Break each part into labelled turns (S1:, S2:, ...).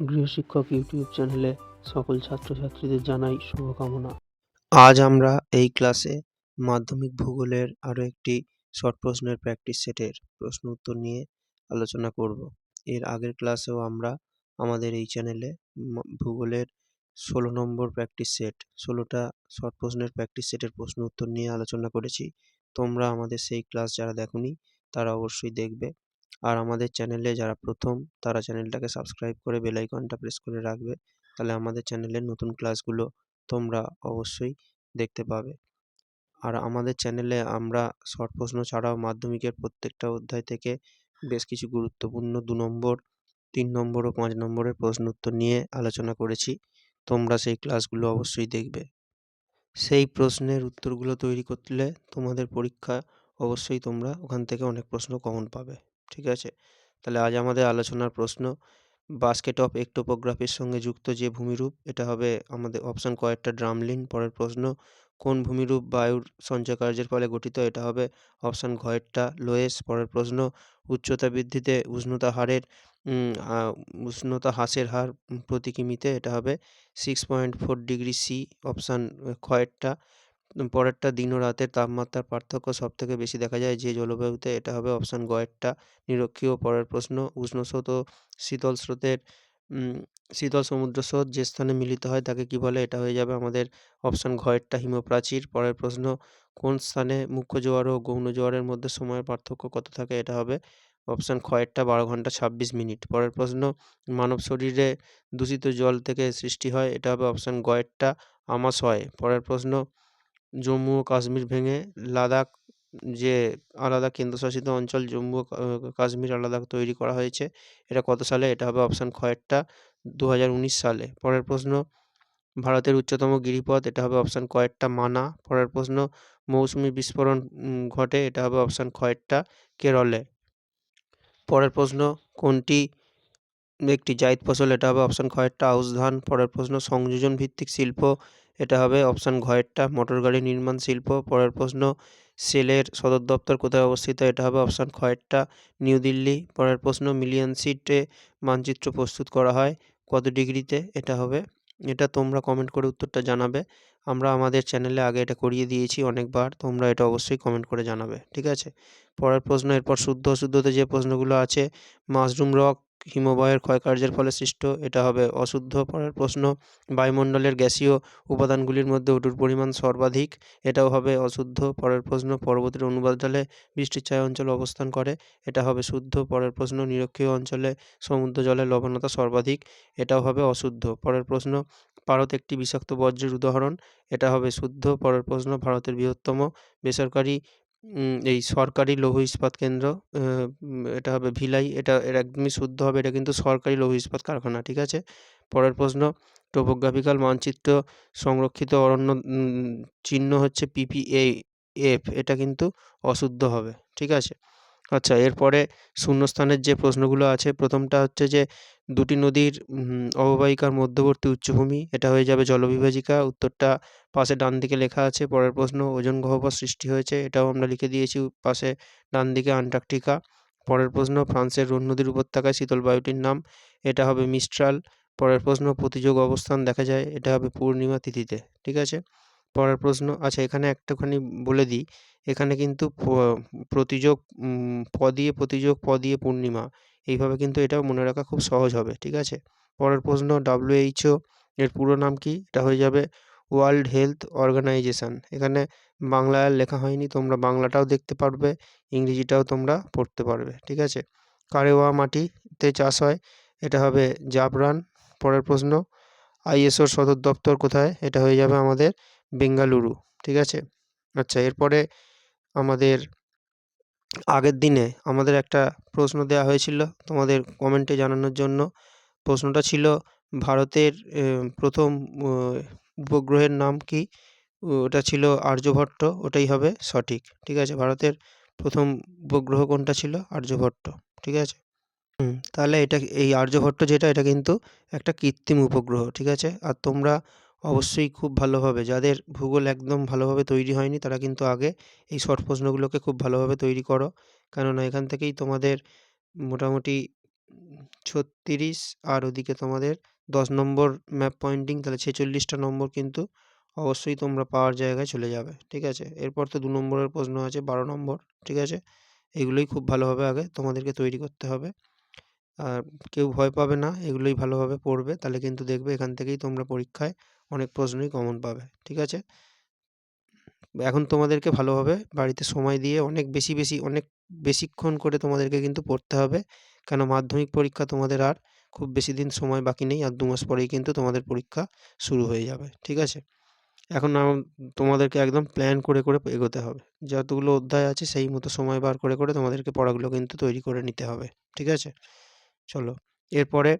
S1: গৃহশিক্ষক YouTube চ্যানেলে সকল ছাত্রছাত্রীদের জানাই শুভকামনা। আজ আমরা এই ক্লাসে মাধ্যমিক ভূগোলের আরও একটি শর্ট প্রশ্নের প্র্যাকটিস সেটের প্রশ্ন উত্তর নিয়ে আলোচনা করব। এর আগের ক্লাসেও আমরা আমাদের এই চ্যানেলে ভূগোলের ষোলো নম্বর প্র্যাকটিস সেট, ষোলোটা শর্ট প্রশ্নের প্র্যাকটিস সেটের প্রশ্ন উত্তর নিয়ে আলোচনা করেছি। তোমরা আমাদের সেই ক্লাস যারা দেখোনি, তারা অবশ্যই দেখবে। আর আমাদের চ্যানেলে যারা প্রথম, তারা চ্যানেলটাকে সাবস্ক্রাইব করে বেল আইকনটা প্রেস করে রাখবে। তাহলে আমাদের চ্যানেলের নতুন ক্লাসগুলো তোমরা অবশ্যই দেখতে পাবে। আর আমাদের চ্যানেলে আমরা শর্ট প্রশ্ন ছাড়াও মাধ্যমিকের প্রত্যেকটা অধ্যায় থেকে বেশ কিছু গুরুত্বপূর্ণ দু নম্বর, তিন নম্বর ও পাঁচ নম্বরের প্রশ্ন উত্তর নিয়ে আলোচনা করেছি। তোমরা সেই ক্লাসগুলো অবশ্যই দেখবে। সেই প্রশ্নের উত্তরগুলো তৈরি করলে তোমাদের পরীক্ষা অবশ্যই তোমরা ওখান থেকে অনেক প্রশ্ন কমন পাবে। ঠিক আছে? তাহলে আজ আমাদের আলোচনার প্রশ্ন বাস্কেট অফ একটোপোগ্রাফির সঙ্গে যুক্ত যে ভূমিরূপ, এটা হবে আমাদের অপশান কয়েকটা ড্রামলিন পরের প্রশ্ন, কোন ভূমিরূপ বায়ুর সঞ্চয় কার্যের ফলে গঠিত, এটা হবে অপশান ঘয়েরটা লোয়েস পরের প্রশ্ন, উচ্চতা বৃদ্ধিতে উষ্ণতা হারের উষ্ণতা হ্রাসের হার প্রতি কিমিতে এটা হবে six point four degree C option ক্ষয়েরটা পরেরটা দিন ও রাতের তাপমাত্রার পার্থক্য সবথেকে বেশি দেখা যায় যে জলবায়ুতে এটা হবে অপশান গয়েরটা নিরক্ষীয় পরের প্রশ্ন উষ্ণ স্রোত ও শীতল স্রোতের শীতল সমুদ্র স্রোত যে স্থানে মিলিত হয় তাকে কি বলে? এটা হয়ে যাবে আমাদের অপশান ঘয়েরটা হিমপ্রাচীর। পরের প্রশ্ন, কোন স্থানে মুখ্য জোয়ার ও গৌণ জোয়ারের মধ্যে সময়ের পার্থক্য কত থাকে? এটা হবে অপশান ক্ষয়েরটা বারো ঘণ্টা, ছাব্বিশ মিনিট। পরের প্রশ্ন, মানব শরীরে দূষিত জল থেকে সৃষ্টি হয়, এটা হবে অপশান গয়েরটা আমাশয়। পরের প্রশ্ন জম্মু ও কাশ্মীর ভেঙে লাদাখ যে আলাদা কেন্দ্রশাসিত অঞ্চল জম্মু কাশ্মীর আলাদা তৈরি করা হয়েছে, এটা কত সালে? এটা হবে অপশান ক্ষয়েরটা দু সালে। পরের প্রশ্ন, ভারতের উচ্চতম গিরিপথ, এটা হবে অপশান কয়েকটা, মানা। পরের প্রশ্ন, মৌসুমি বিস্ফোরণ ঘটে, এটা হবে অপশান ক্ষয়েরটা কেরলে। পরের প্রশ্ন, কোনটি একটি জায়দ ফসল, এটা হবে অপশান ক্ষয়েরটা আউশ ধান। পরের প্রশ্ন, সংযোজন ভিত্তিক শিল্প এটা হবে অপশান ঘয়েরটা। মোটর গাড়ি নির্মাণ শিল্প, পরের প্রশ্ন, সেলের সদর দপ্তর কোথায় অবস্থিত? এটা হবে অপশান ক্ষয়েরটা নিউ দিল্লি। পরের প্রশ্ন, মিলিয়ন সিটে মানচিত্র প্রস্তুত করা হয় কত ডিগ্রিতে? এটা হবে, এটা তোমরা কমেন্ট করে উত্তরটা জানাবে। আমরা আমাদের চ্যানেলে আগে এটা করিয়ে দিয়েছি অনেকবার, তোমরা এটা অবশ্যই কমেন্ট করে জানাবে, ঠিক আছে? পরের প্রশ্ন, এরপর শুদ্ধ অশুদ্ধতে যে প্রশ্নগুলো আছে, মাশরুম রক হিমবাহের ক্ষয়কার্যের ফলে সৃষ্ট, এটা হবে অশুদ্ধ পরের প্রশ্ন। বায়ুমণ্ডলের গ্যাসীয় উপাদানগুলির মধ্যে ওটুর পরিমাণ সর্বাধিক, এটাও হবে অশুদ্ধ পরের প্রশ্ন। পর্বতের অনুবাদলে বৃষ্টির ছায়া অঞ্চল অবস্থান করে, এটা হবে শুদ্ধ পরের প্রশ্ন। নিরক্ষীয় অঞ্চলে সমুদ্র জলের লবণতা সর্বাধিক, এটাও হবে অশুদ্ধ পরের প্রশ্ন। ভারত একটি বিষাক্ত বর্জ্যের উদাহরণ, এটা হবে শুদ্ধ পরের প্রশ্ন। ভারতের বৃহত্তম বেসরকারি এই সরকারি লৌহ ইস্পাত কেন্দ্র এটা হবে ভিলাই, এটা এর একদমই শুদ্ধ হবে, এটা কিন্তু সরকারি লৌহ ইস্পাত কারখানা, ঠিক আছে? পরের প্রশ্ন টোপোগ্রাফিক্যাল মানচিত্র সংরক্ষিত অরণ্য চিহ্ন হচ্ছে পিপিএ এফ এটা কিন্তু অশুদ্ধ হবে, ঠিক আছে? আচ্ছা এরপরে শূন্যস্থানের যে প্রশ্নগুলো আছে, প্রথমটা হচ্ছে যে দুটি নদীর অববাহিকার মধ্যবর্তী উচ্চভূমি, এটা হয়ে যাবে জলবিভাজিকা, উত্তরটা পাশে ডান দিকে লেখা আছে, পরের প্রশ্ন ওজন গহ্বর সৃষ্টি হয়েছে, এটাও আমরা লিখে দিয়েছি পাশে ডান দিকে আন্টার্কটিকা, পরের প্রশ্ন ফ্রান্সের রোন নদীর উপত্যকায় শীতল বায়ুটির নাম, এটা হবে মিস্ট্রাল, পরের প্রশ্ন প্রতিযোগ অবস্থান দেখা যায়, এটা হবে পূর্ণিমা তিথিতে, ঠিক আছে? পরের প্রশ্ন আচ্ছা এখানে একটুখানি বলে দিই। এখানে কিন্তু প্রতিযোগ প দিয়ে প্রতিযোগ প দিয়ে পূর্ণিমা, এইভাবে কিন্তু এটাও মনে রাখা খুব সহজ হবে, ঠিক আছে? পরের প্রশ্ন ডাব্লিউএইচও এর পুরো নাম কি? এটা হয়ে যাবে ওয়ার্ল্ড হেলথ অর্গানাইজেশান এখানে আর লেখা হয়নি, তোমরা বাংলাটাও দেখতে পারবে, ইংরেজিটাও তোমরা পড়তে পারবে, ঠিক আছে? কারেওয়া মাটিতে চাষ হয়, এটা হবে জাফরান পরের প্রশ্ন, আইএসওর সদর দপ্তর কোথায়? এটা হয়ে যাবে আমাদের বেঙ্গালুরু, ঠিক আছে? আচ্ছা এরপরে আমাদের আগের দিনে আমাদের একটা প্রশ্ন দেওয়া হয়েছিল তোমাদের কমেন্টে জানানোর জন্য। প্রশ্নটা ছিল ভারতের প্রথম উপগ্রহের নাম কি? ওটা ছিল আর্যভট্ট, ওটাই হবে সঠিক, ঠিক আছে? ভারতের প্রথম উপগ্রহ কোনটা ছিল? আর্যভট্ট, ঠিক আছে? তাহলে এটা এই আর্যভট্ট যেটা, এটা কিন্তু একটা কৃত্রিম উপগ্রহ, ঠিক আছে? আর তোমরা অবশ্যই খুব ভালোভাবে যাদের ভূগোল একদম ভালোভাবে তৈরি হয়নি, তারা কিন্তু আগে এই শর্ট প্রশ্নগুলোকে খুব ভালোভাবে তৈরি করো। কেননা এখান থেকেই তোমাদের মোটামুটি ছত্রিশ আর ওদিকে তোমাদের দশ নম্বর ম্যাপ পয়েন্টিং তাহলে ছেচল্লিশটা নম্বর কিন্তু অবশ্যই তোমরা পাওয়ার জায়গায় চলে যাবে, ঠিক আছে? এরপর তো দু নম্বরের প্রশ্ন আছে, বারো নম্বর, ঠিক আছে? এগুলোই খুব ভালোভাবে আগে তোমাদেরকে তৈরি করতে হবে। আর কেউ ভয় পাবে না, এগুলোই ভালোভাবে পড়বে, তাহলে কিন্তু দেখবে এখান থেকেই তোমরা পরীক্ষায় অনেক প্রশ্নই কমন পাবে, ঠিক আছে? এখন তোমাদেরকে ভালোভাবে বাড়িতে সময় দিয়ে অনেক বেশি বেশি, অনেক বেশিক্ষণ করে তোমাদেরকে কিন্তু পড়তে হবে। কেন মাধ্যমিক পরীক্ষা তোমাদের আর খুব বেশি দিন সময় বাকি নেই আর দু মাস পরেই কিন্তু তোমাদের পরীক্ষা শুরু হয়ে যাবে, ঠিক আছে? এখন তোমাদেরকে একদম প্ল্যান করে করে এগোতে হবে। যতগুলো অধ্যায় আছে সেই মতো সময় বার করে করে তোমাদেরকে পড়াগুলো কিন্তু তৈরি করে নিতে হবে, ঠিক আছে? চলো, এরপরে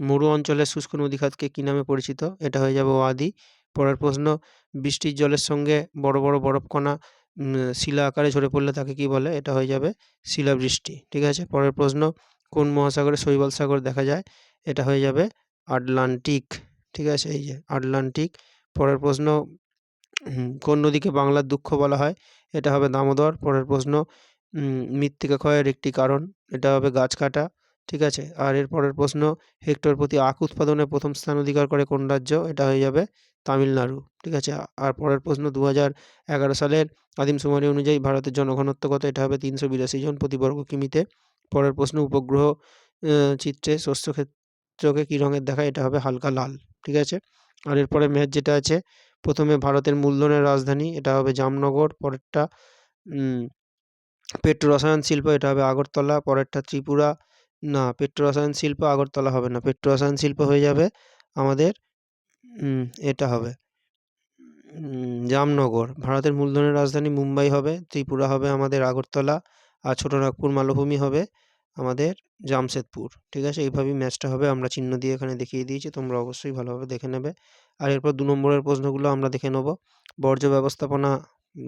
S1: মরু অঞ্চলের শুষ্ক নদীখাতকে কী নামে পরিচিত? এটা হয়ে যাবে ওয়াদি। পরের প্রশ্ন, বৃষ্টির জলের সঙ্গে বড় বড় বরফকণা শিলা আকারে ঝরে পড়লে তাকে কি বলে? এটা হয়ে যাবে শিলাবৃষ্টি। ঠিক আছে? পরের প্রশ্ন, কোন মহাসাগরে শৈবাল সাগর দেখা যায়? এটা হয়ে যাবে আটলান্টিক। ঠিক আছে? এই যে, আটলান্টিক। পরের প্রশ্ন কোন নদীকে বাংলার দুঃখ বলা হয়? এটা হবে দামোদর। পরের প্রশ্ন মৃত্তিকা ক্ষয়ের একটি কারণ। এটা হবে গাছ কাটা। ঠিক আছে? আর এর পরের প্রশ্ন, হেক্টর প্রতি আখ উৎপাদনে প্রথম স্থান অধিকার করে কোন রাজ্য? এটা হয়ে যাবে তামিলনাড়ু, ঠিক আছে? আর পরের প্রশ্ন দু হাজার এগারো সালের আদিম সুমারি অনুযায়ী ভারতের জনঘনত্ব কত? এটা হবে তিনশো বিরাশি জন প্রতি বর্গ কিমিতে। পরের প্রশ্ন, উপগ্রহ চিত্রে শস্য ক্ষেত্রকে কী রঙের দেখায়? এটা হবে হালকা লাল, ঠিক আছে? আর এরপরে ম্যাচ যেটা আছে, প্রথমে ভারতের মূলধনের রাজধানী, এটা হবে জামনগর, পরেরটা পেট্রো রসায়ন শিল্প, এটা হবে আগরতলা, পরেরটা ত্রিপুরা না পেট্রো রসায়ন শিল্প আগরতলা হবে না। পেট্রো রসায়ন শিল্প হয়ে যাবে আমাদের এটা হবে জামনগর। ভারতের মূলধনের রাজধানী মুম্বাই হবে, ত্রিপুরা হবে আমাদের আগরতলা আর ছোটো নাগপুর মালভূমি হবে আমাদের জামশেদপুর। ঠিক আছে? এইভাবেই ম্যাচটা হবে। আমরা চিহ্ন দিয়ে এখানে দেখিয়ে দিয়েছি। তোমরা অবশ্যই ভালোভাবে দেখে নেবে। আর এরপর দু নম্বরের প্রশ্নগুলো আমরা দেখে নেব। বর্জ্য ব্যবস্থাপনা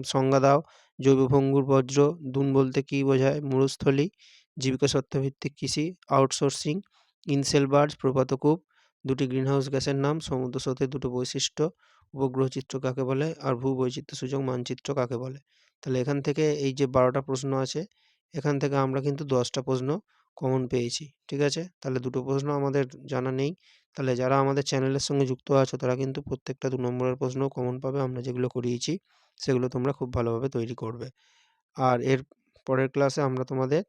S1: সংজ্ঞা দাও। জৈব ভঙ্গুর বজ্র দুন বলতে কী বোঝায়? মরুস্থলী জীবিকা সত্ত্বভিত্তিক কৃষি আউটসোর্সিং ইনসেল বার্জ প্রপাতকূপ দুটি গ্রিনহাউস গ্যাসের নাম, সমুদ্র স্রোতের দুটো বৈশিষ্ট্য উপগ্রহ চিত্র কাকে বলে আর ভূ বৈচিত্র্য সূচক মানচিত্র কাকে বলে। তাহলে এখান থেকে এই যে বারোটা প্রশ্ন আছে, এখান থেকে আমরা কিন্তু দশটা প্রশ্ন কমন পেয়েছি, ঠিক আছে? তাহলে দুটো প্রশ্ন আমাদের জানা নেই। তাহলে যারা আমাদের চ্যানেলের সঙ্গে যুক্ত আছো, তারা কিন্তু প্রত্যেকটা দু নম্বরের প্রশ্ন কমন পাবে, আমরা যেগুলো করিয়েছি, সেগুলো তোমরা খুব ভালোভাবে তৈরি করবে। আর এর পরের ক্লাসে আমরা তোমাদের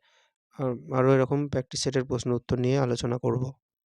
S1: আরও এরকম প্র্যাকটিস সেটের প্রশ্ন উত্তর নিয়ে আলোচনা করব।